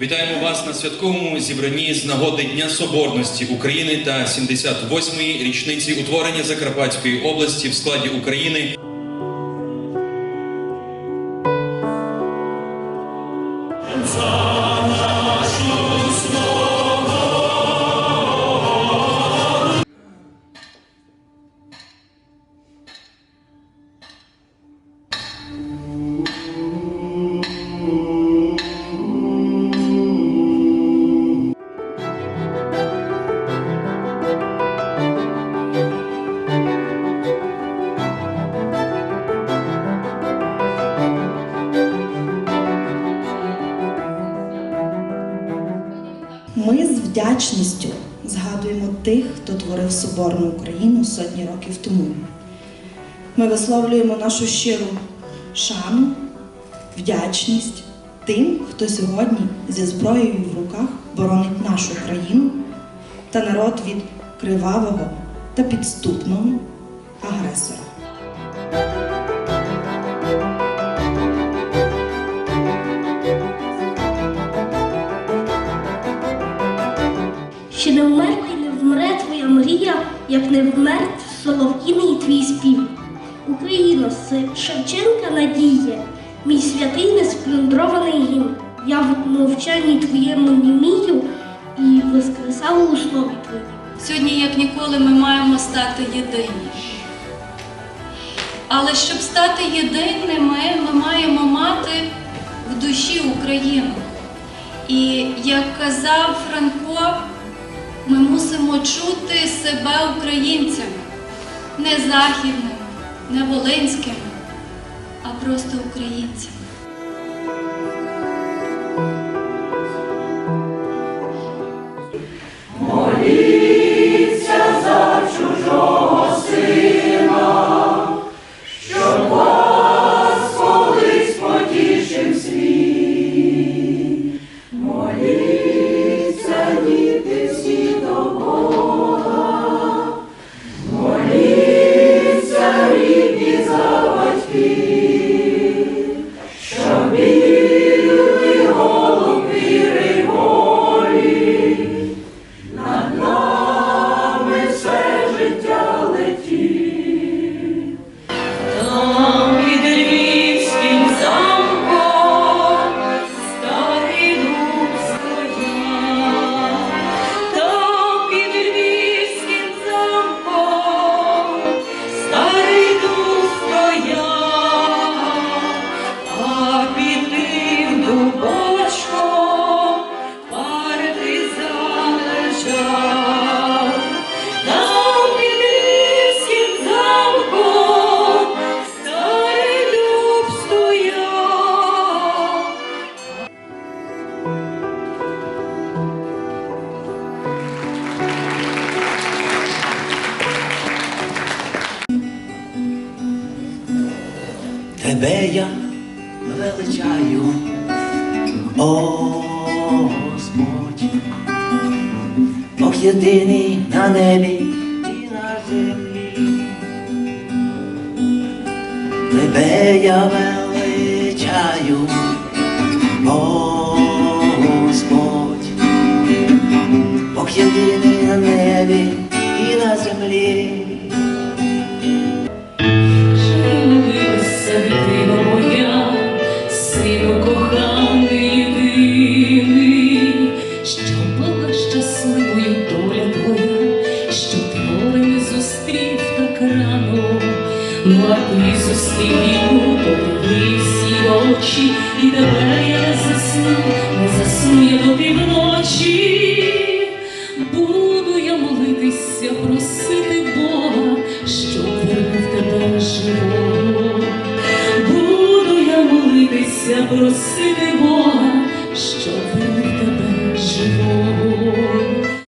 Вітаємо вас на святковому зібранні з нагоди Дня Соборності України та 78-ї річниці утворення Закарпатської області в складі України. Ми з вдячністю згадуємо тих, хто творив Соборну Україну сотні років тому. Ми висловлюємо нашу щиру шану, вдячність тим, хто сьогодні зі зброєю в руках боронить нашу країну та народ від кривавого та підступного агресора. Вмре твоя мрія, як не вмер солов'їний твій спів. Україно, Шевченка надія, мій святий несплюндрований гімн. Я в мовчанні твоєму німію і воскресав у слові твоїм. Сьогодні, як ніколи, ми маємо стати єдині. Але щоб стати єдиними, ми маємо мати в душі Україну. І як казав Франко, ми мусимо чути себе українцями, не західними, не волинськими, а просто українцями. Тебе я величаю, Господь, Бог єдиний на небі і на землі. Тебе я величаю, о коханий єдиний, що була щасливою доля що ти не зустрів так рано. Ну а ти зустрів йому, подивись її очі, і тебе я не засну, не засну я до Cruz.